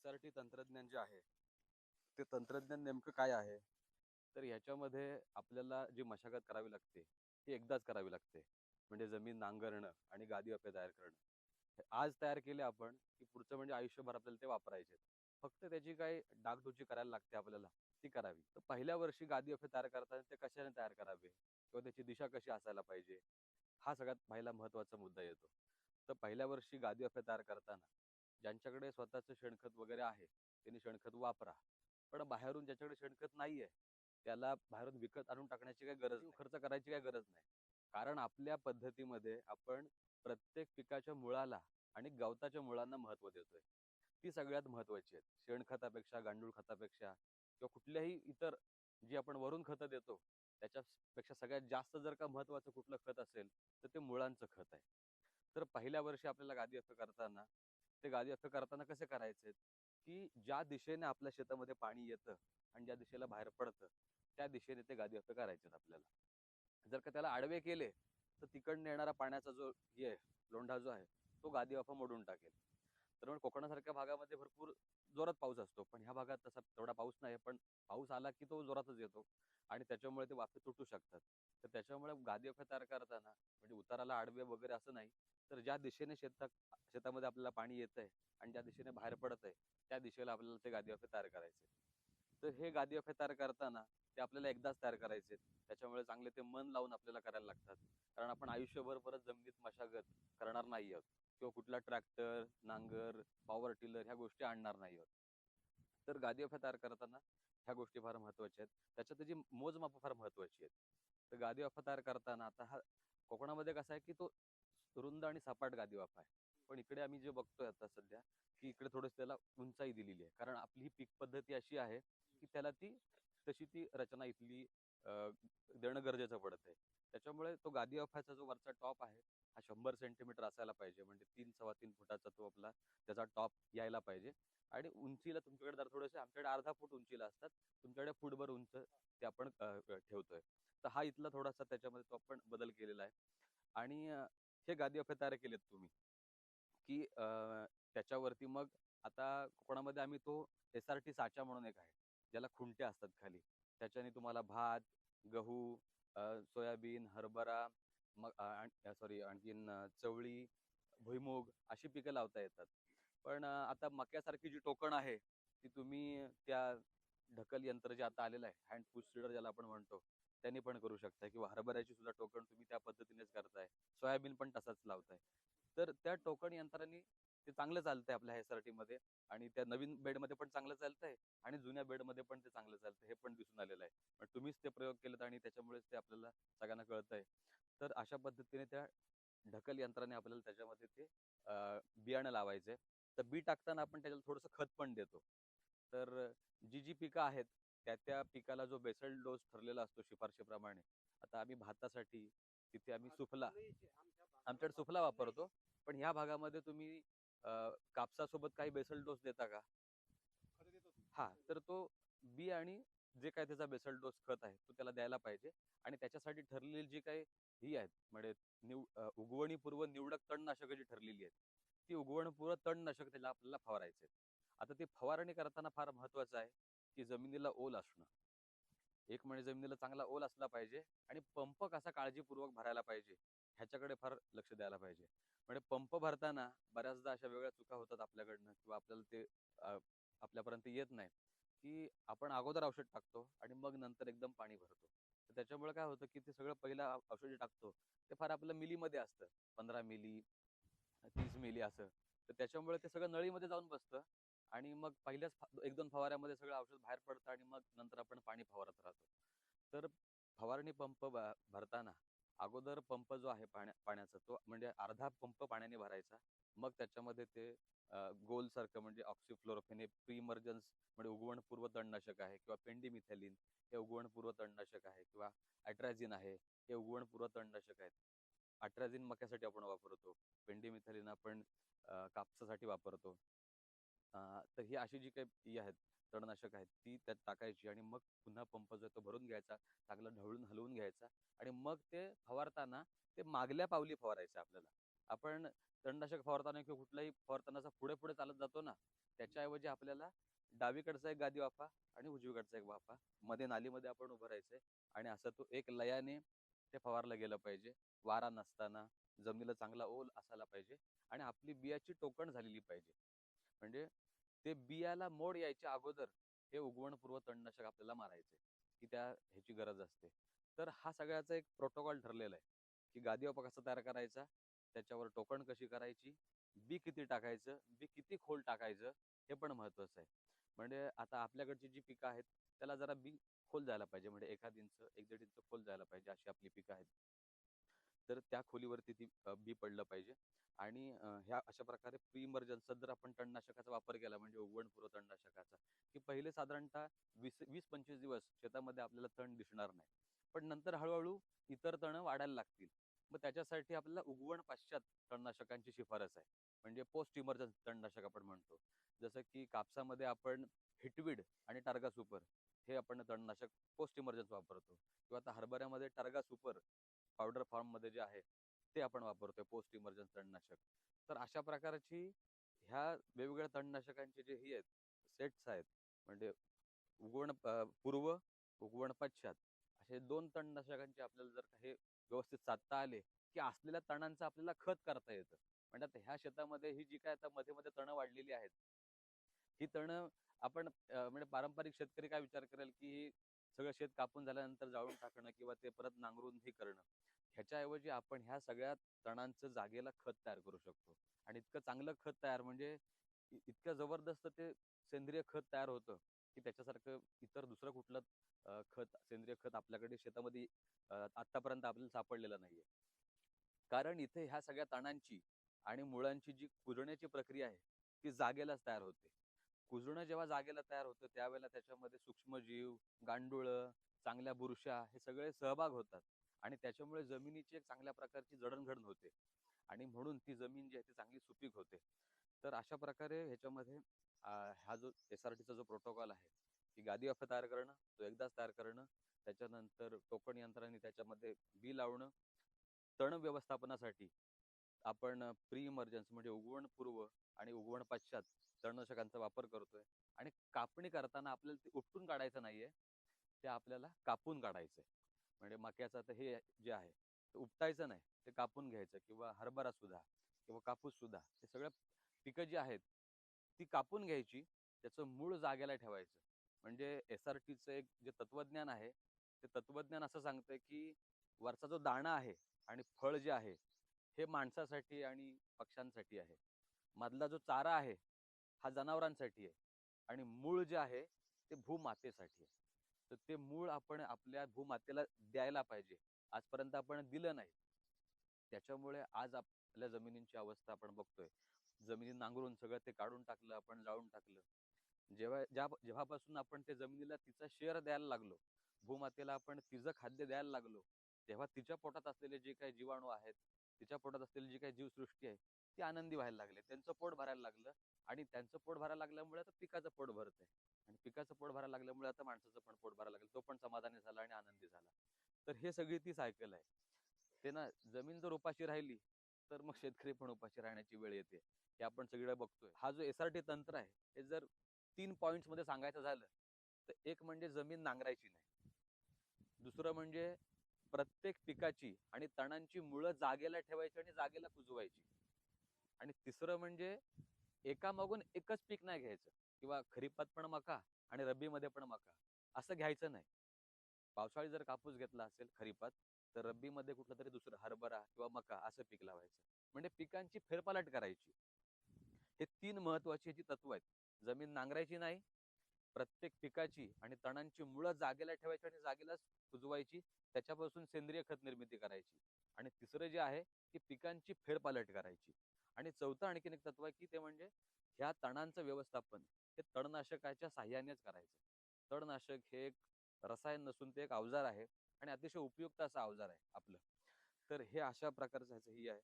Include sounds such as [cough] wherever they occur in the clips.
S R T तंत्रज्ञान जे आहे ते तंत्रज्ञान नेमकं काय आहे? तर ह्याच्यामध्ये आपल्याला जी मशागत करावी लागते ती एकदाच करावी लागते. म्हणजे जमीन नांगरणं आणि गादी वाफे तयार करणं. आज तयार केले आपण की पुढचं म्हणजे आयुष्यभर आपल्याला ते वापरायचे. फक्त त्याची काही डागडुजी करायला लागते आपल्याला ती करावी. तर पहिल्या वर्षी गादी अफे तयार करताना ते कशाने तयार करावे? किंवा त्याची दिशा कशी असायला पाहिजे? हा सगळ्यात पहिला महत्त्वाचा मुद्दा येतो. तर पहिल्या वर्षी गादी अफे तयार करताना ज्यांच्याकडे स्वतःचं शेणखत वगैरे आहे त्यांनी शेणखत वापरा. पण बाहेरून ज्याच्याकडे शेणखत नाहीये त्याला बाहेरून विकत आणून टाकण्याची काही गरज. खर्च करायची काही गरज नाही. कारण आपल्या पद्धतीमध्ये आपण प्रत्येक पिकाच्या मुळाला आणि गवताच्या मुळांना महत्त्व देतोय. ती सगळ्यात महत्वाची आहेत. शेणखतापेक्षा गांडूळ खतापेक्षा किंवा कुठल्याही इतर जी आपण वरून खतं देतो त्याच्यापेक्षा सगळ्यात जास्त जर का महत्वाचं कुठलं खत असेल तर ते मुळांचं खत आहे. तर पहिल्या वर्षी आपल्याला गादी अफे करताना ते गादी अफे करताना कसे करायचे की ज्या दिशेने आपल्या शेतामध्ये पाणी येतं आणि ज्या दिशेला बाहेर पडतं त्या दिशेने ते गादी अफे करायचे आपल्याला. जर का त्याला आडवे केले तर तिकडनं येणारा पाण्याचा जो हे लोंढा जो आहे तो गादी वाफा मोडून टाकेल. तर मग कोकणासारख्या भागामध्ये भरपूर जोरात पाऊस असतो. पण ह्या भागात तसा तेवढा पाऊस नाही पण पाऊस आला की तो जोरातच येतो आणि त्याच्यामुळे ते वाफे तुटू शकतात. तर त्याच्यामुळे गादी वाफे तयार करताना म्हणजे उताराला आडवे वगैरे असं नाही. तर ज्या दिशेने शेतात शेतामध्ये आपल्याला पाणी येत आहे आणि ज्या दिशेने बाहेर पडत आहे त्या दिशेला आपल्याला ते गादी वाफे तयार करायचे. तर हे गादी वाफे तयार करताना ते आपल्याला एकदाच तयार करायचे. त्याच्यामुळे चांगले ते मन लावून आपल्याला करायला लागतात. कारण आपण आयुष्यभर परत जमिनीत मशागत करणार नाही आहोत किंवा कुठला ट्रॅक्टर नांगर पॉवर टिलर ह्या गोष्टी आणणार नाही आहोत तर गादी अफा तयार करताना ह्या गोष्टी फार महत्त्वाच्या आहेत. त्याच्यात त्याची मोजमाप फार महत्वाची आहेत. तर गादी वाफा तयार करताना आता हा कोकणामध्ये कसा आहे की तो रुंद आणि सपाट गादी वाफा आहे. पण इकडे आम्ही जे बघतोय आता सध्या की इकडे थोडस त्याला उंचाई दिलेली आहे. कारण आपली ही पीक पद्धती अशी आहे की त्याला ती तशी ती रचना इथली देणं गरजेचं पडत आहे. त्याच्यामुळे तो गादी वाफाचा जो वरचा टॉप आहे हा शंभर सेंटीमीटर असायला पाहिजे. म्हणजे तीन सव्वा तीन फुटाचा तो आपला त्याचा टॉप यायला पाहिजे. आणि उंचीला तुमच्याकडे जर थोडेसे आमच्याकडे अर्धा फूट उंचीला असतात. तुमच्याकडे फूटभर उंच ते आपण ठेवतोय. तर हा इथला थोडासा त्याच्यामध्ये तो आपण बदल केलेला आहे. आणि हे गादी अफे तयार केलेत तुम्ही. की अं, त्याच्यावरती मग आता कोकणामध्ये आम्ही तो एस आर टी साचा म्हणून एक आहे. ज्याला खुंट्या असतात खाली. त्याच्याने तुम्हाला भात गहू अं, सोयाबीन हरभरा मग सॉरी आणखीन चवळी भुईमुग अशी पिकं लावता येतात. पण आता मक्यासारखी जी टोकण आहे ती तुम्ही त्या ढकल यंत्र जे आता आलेलं आहे हँड पुश सीडर ज्याला आपण म्हणतो त्यांनी पण करू शकता किंवा हरभऱ्याची सुद्धा टोकण तुम्ही त्या पद्धतीनेच करताय. सोयाबीन पण तसाच लावताय. तर त्या टोकण यंत्राने ते चांगलं चालतंय आपल्या एसआरटी मध्ये आणि त्या नवीन बेडमध्ये पण चांगलं चालतंय आणि जुन्या बेडमध्ये पण ते चांगलं चालतंय हे पण दिसून आलेलं आहे. पण तुम्हीच ते प्रयोग केलेत आणि त्याच्यामुळेच ते आपल्याला सगळ्यांना कळतंय. तर अशा पद्धतीने त्या ढकल यंत्राने आपल्याला त्याच्यामध्ये ते बियाणं लावायचंय तर बी टाकताना आपण त्याच्याला थोडंसं खत पण देतो. तर जी जी पिकं आहेत त्या त्या पिकाला जो बेसल डोस ठरलेला असतो शिफारशीप्रमाणे आता आम्ही भातासाठी तिथे आम्ही सुफला आमच्याकडे सुफला वापरतो. पण ह्या भागामध्ये तुम्ही कापसासोबत काही बेसल डोस देता का. हा तर तो बी आणि जे काय त्याचा बेसल डोस खत आहे तो त्याला द्यायला पाहिजे. आणि त्याच्यासाठी ठरलेली जी काही ही आहेत. म्हणजे निव उगवणीपूर्व निवडक तणनाशकं जी ठरलेली आहेत ती उगवणपूर्व तणनाशक त्याला आपल्याला फवारायचे आता ते फवारणी करताना फार महत्वाचं आहे की जमिनीला ओल असणं. एक म्हणजे जमिनीला चांगला ओल असला पाहिजे आणि पंप कसा काळजीपूर्वक भरायला पाहिजे ह्याच्याकडे फार लक्ष द्यायला पाहिजे. म्हणजे पंप भरताना बऱ्याचदा अशा वेगळ्या चुका होतात आपल्याकडनं किंवा आपल्याला ते आपल्यापर्यंत येत नाही की आपण अगोदर औषध टाकतो आणि मग नंतर एकदम पाणी भरतो. तर त्याच्यामुळे काय होतं की ते सगळं पहिलं औषध जे टाकतो ते फार आपलं मिलीमध्ये असतं. पंधरा मिली तीस मिली असं. तर त्याच्यामुळे ते सगळं नळीमध्ये जाऊन बसतं आणि मग पहिल्याच एक दोन फवाऱ्यामध्ये सगळं औषध बाहेर पडतं आणि मग नंतर आपण पाणी फवारत राहतो. तर फवारणी पंप भरताना अगोदर पंप जो आहे पाण्या पाण्याचा तो म्हणजे अर्धा पंप पाण्याने भरायचा. मग त्याच्यामध्ये ते गोल सारखं म्हणजे ऑक्सिफ्लोरोफेन हे प्रीमर्जन्स म्हणजे उगवणपूर्व तणनाशक आहे किंवा पेंडीमिथॅलिन हे उगवणपूर्व तणनाशक आहे किंवा अॅट्रॅझिन आहे हे उगवणपूर्व तणनाशक आहेत. अॅट्रॅझिन मक्यासाठी आपण वापरतो पेंडीमिथॅलिन आपण कापसासाठी वापरतो. तर ही अशी जी काही आहेत तणनाशक आहेत ती त्यात टाकायची आणि मग पुन्हा पंप जो आहे तो भरून घ्यायचा चांगला ढवळून हलवून घ्यायचा आणि मग ते फवारताना ते मागल्या पावली फवारायचं आपल्याला. आपण तणनाशक फवारताना किंवा कुठलाही फवारताना पुढे पुढे चालत जातो ना त्याच्याऐवजी आपल्याला डावीकडचा एक गादी वाफा आणि उजवीकडचा एक वाफा मध्ये नालीमध्ये आपण उभं राहायचंय आणि असं तो एक लयाने ते फवारलं गेलं पाहिजे. वारा नसताना जमिनीला चांगला ओल असायला पाहिजे आणि आपली बियाची टोकण झालेली पाहिजे. म्हणजे ते बियाला मोड यायच्या अगोदर हे उगवणपूर्व तणनाशक आपल्याला मारायचे की त्या ह्याची गरज असते. तर हा सगळ्याचा एक प्रोटोकॉल ठरलेला आहे की गादी कसा तयार करायचा त्याच्यावर टोकण कशी करायची बी किती टाकायचं बी किती खोल टाकायचं हे पण महत्वाचं आहे. म्हणजे आता आपल्याकडची जी पिकं आहेत त्याला जरा बी खोल जायला पाहिजे म्हणजे एखाद इंच एक दीड इंच खोल जायला पाहिजे अशी आपली पिकं आहेत. तर त्या खोलीवरती ती बी पडलं पाहिजे. आणि ह्या अशा प्रकारे प्री इमर्जन्स जर आपण तणनाशकाचा वापर केला म्हणजे उगवणपूर्व तणनाशकाचा की पहिले साधारणतः वीस वीस पंचवीस दिवस शेतामध्ये आपल्याला तण दिसणार नाही. पण नंतर हळूहळू इतर तणं वाढायला लागतील. मग त्याच्यासाठी आपल्याला उगवण पाश्चात तणनाशकांची शिफारस आहे. म्हणजे पोस्ट इमर्जन्स तणनाशक आपण म्हणतो. जसं की कापसामध्ये आपण हिटवीड आणि टार्गा सुपर हे आपण तणनाशक पोस्ट इमर्जन्स वापरतो. किंवा आता हरभऱ्यामध्ये टार्गा सुपर पावडर फॉर्ममध्ये जे आहे ते आपण वापरतोय पोस्ट इमर्जन्स तणनाशक. तर अशा प्रकारची ह्या वेगवेगळ्या तणनाशकांचे जे हे आहेत सेट्स आहेत म्हणजे उगवण पूर्व उगवण पश्चात असे दोन तणनाशकांचे आपल्याला जर काही व्यवस्थित साधता आले की असलेल्या तणांचं आपल्याला खत करता येतं. म्हणजे आता ह्या शेतामध्ये ही जी काय आता मध्ये मध्ये तणं वाढलेली आहेत ही तणं आपण म्हणजे पारंपरिक शेतकरी काय विचार करेल की सगळं शेत कापून झाल्यानंतर जाळून टाकणं किंवा ते परत नांगरून हे करणं. ह्याच्याऐवजी आपण ह्या सगळ्या तणांचं जागेला खत तयार करू शकतो. आणि इतकं चांगलं खत तयार म्हणजे इतकं जबरदस्त ते सेंद्रिय खत तयार होतं की त्याच्यासारखं इतर दुसरं कुठलं खत सेंद्रिय खत आपल्याकडे शेतामध्ये आतापर्यंत आपल्याला सापडलेलं नाहीये. कारण इथे ह्या सगळ्या तणांची आणि मुळांची जी कुजण्याची प्रक्रिया आहे ती जागेलाच तयार होते. कुजणं जेव्हा जागेला तयार होतं त्यावेळेला त्याच्यामध्ये सूक्ष्मजीव गांडुळं चांगल्या बुरशा हे सगळे सहभाग होतात. आणि त्याच्यामुळे जमिनीची एक चांगल्या प्रकारची जडणघडण होते. आणि म्हणून ती जमीन जी आहे ती चांगली सुपीक होते. तर अशा प्रकारे ह्याच्यामध्ये हा जो एस आर टीचा जो प्रोटोकॉल आहे की गादी वाफा तयार करणं तो एकदाच तयार करणं त्याच्यानंतर टोकण यंत्राने त्याच्यामध्ये बी लावणं तण व्यवस्थापनासाठी आपण प्री इमर्जन्सी म्हणजे उगवण पूर्व आणि उगवण पश्चात तणनाशकांचा वापर करतोय आणि कापणी करताना आपल्याला ते उपटून काढायचं नाहीये ते आपल्याला कापून काढायचंय. म्हणजे मक्याचं आता हे जे आहे ते उपटायचं नाही ते कापून घ्यायचं किंवा हरभरा सुद्धा किंवा कापूस सुद्धा हे सगळं पिकं जी आहेत ती कापून घ्यायची त्याचं मूळ जागेला ठेवायचं. म्हणजे एस आर टीचं एक जे तत्वज्ञान आहे ते तत्वज्ञान असं सांगतंय की वरचा जो दाणा आहे आणि फळ जे आहे हे माणसासाठी आणि पक्ष्यांसाठी आहे. मधला जो चारा आहे हा जनावरांसाठी आहे आणि मूळ जे आहे ते भूमातेसाठी आहे. तर ते मूळ आपण आपल्या भूमातेला द्यायला पाहिजे. आजपर्यंत आपण दिलं नाही. त्याच्यामुळे आज आपल्या जमिनींची अवस्था आपण बघतोय. जमिनी नांगरून सगळं ते काढून टाकलं आपण जाळून टाकलं. जेव्हा ज्या जेव्हापासून आपण त्या जमिनीला तिचा शेअर द्यायला लागलो भूमातेला आपण तिचं खाद्य द्यायला लागलो तेव्हा तिच्या पोटात असलेले जे काही जीवाणू आहेत तिच्या पोटात असलेली जी काही जीवसृष्टी आहे ती आनंदी व्हायला लागले. त्यांचं पोट भरायला लागलं आणि त्यांचं पोट भरायला लागल्यामुळे आता पिकाचं पोट भरत आहे आणि पिकाचं पोट भरायला लागल्यामुळे आता माणसाचं पण पोट भरायला लागलं. तो पण समाधानी झाला आणि आनंदी झाला. तर हे सगळी ती सायकल आहे. ते ना जमीन जर उपाशी राहिली तर मग शेतकरी पण उपाशी राहण्याची वेळ येते. हे आपण सगळं बघतोय. हा जो एसआरटी तंत्र आहे हे जर तीन पॉइंटमध्ये सांगायचं झालं तर एक म्हणजे जमीन नांगरायची नाही. दुसरं म्हणजे प्रत्येक पिकाची आणि तणांची मुळं जागेला ठेवायची आणि जागेला कुजवायची. आणि तिसरं म्हणजे एकामागून एकच पीक नाही घ्यायचं. किंवा खरीपात पण मका आणि रब्बीमध्ये पण मका असं घ्यायचं नाही. पावसाळी जर कापूस घेतला असेल खरीपात तर रब्बीमध्ये कुठलं तरी दुसरं हरभरा किंवा मका असं पीक लावायचं. म्हणजे पिकांची फेरपालट करायची. हे तीन महत्वाची जी तत्व आहेत. जमीन नांगरायची नाही प्रत्येक पिकाची आणि तणांची मुळं जागेला ठेवायची आणि जागेला कुजवायची त्याच्यापासून सेंद्रिय खत निर्मिती करायची. आणि तिसरं जे आहे की पिकांची फेरपालट करायची. आणि चौथं आणखीन एक तत्व आहे की ते म्हणजे ह्या तणांचं व्यवस्थापन. हे तणनाशकाच्या साह्यानेच करायचं. तणनाशक हे एक रसायन नसून ते एक अवजार आहे आणि अतिशय उपयुक्त असं अवजार आहे आपलं. तर हे अशा प्रकारचं ह्याचं ही आहे.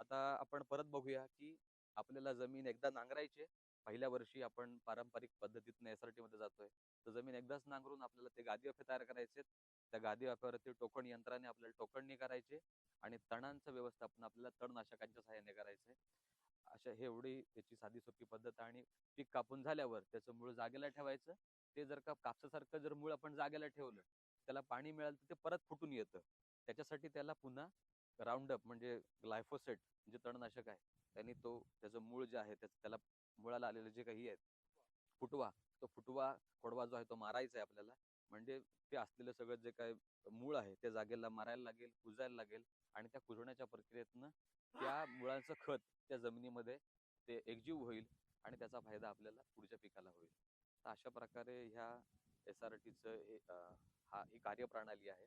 आता आपण परत बघूया की आपल्याला जमीन एकदा नांगरायची पहिल्या वर्षी आपण पारंपरिक पद्धतीने एस आर टी मध्ये जातोय. तर जमीन एकदाच नांगरून आपल्याला ते गादी वाफे तयार करायचे त्या गादी वाफ्यावरती टोकण यंत्राने आपल्याला टोकणणी करायचे आणि तणांचं व्यवस्थापन आपल्याला तणनाशकांच्या सहाय्याने करायचंय अशा हे एवढी याची साधी सोपी पद्धत आणि पीक कापून झाल्यावर त्याचं मूळ जागेला ठेवायचं. ते जर का कापसासारखं जर मूळ आपण जागेला ठेवलं त्याला पाणी मिळालं तर ते परत फुटून येतं. त्याच्यासाठी त्याला पुन्हा राऊंडअप म्हणजे ग्लायफोसेट जे म्हणजे तणनाशक आहे. त्यांनी तो त्याचं मूळ जे आहे त्याला मुळाला आलेले जे काही आहेत फुटवा तो फुटवा खोडवा जो आहे तो मारायचा आहे आपल्याला. म्हणजे ते असलेलं सगळं जे काय मूळ आहे त्या जागेला मारायला लागेल कुजायला लागेल आणि त्या कुजण्याच्या प्रक्रियेतनं त्या [laughs] मुळाचं खत त्या जमिनीमध्ये ते एकजीव होईल आणि त्याचा फायदा आपल्याला पुढच्या पिकाला होईल. तर अशा प्रकारे ह्या एस आर टीचं हे हा ही कार्यप्रणाली आहे.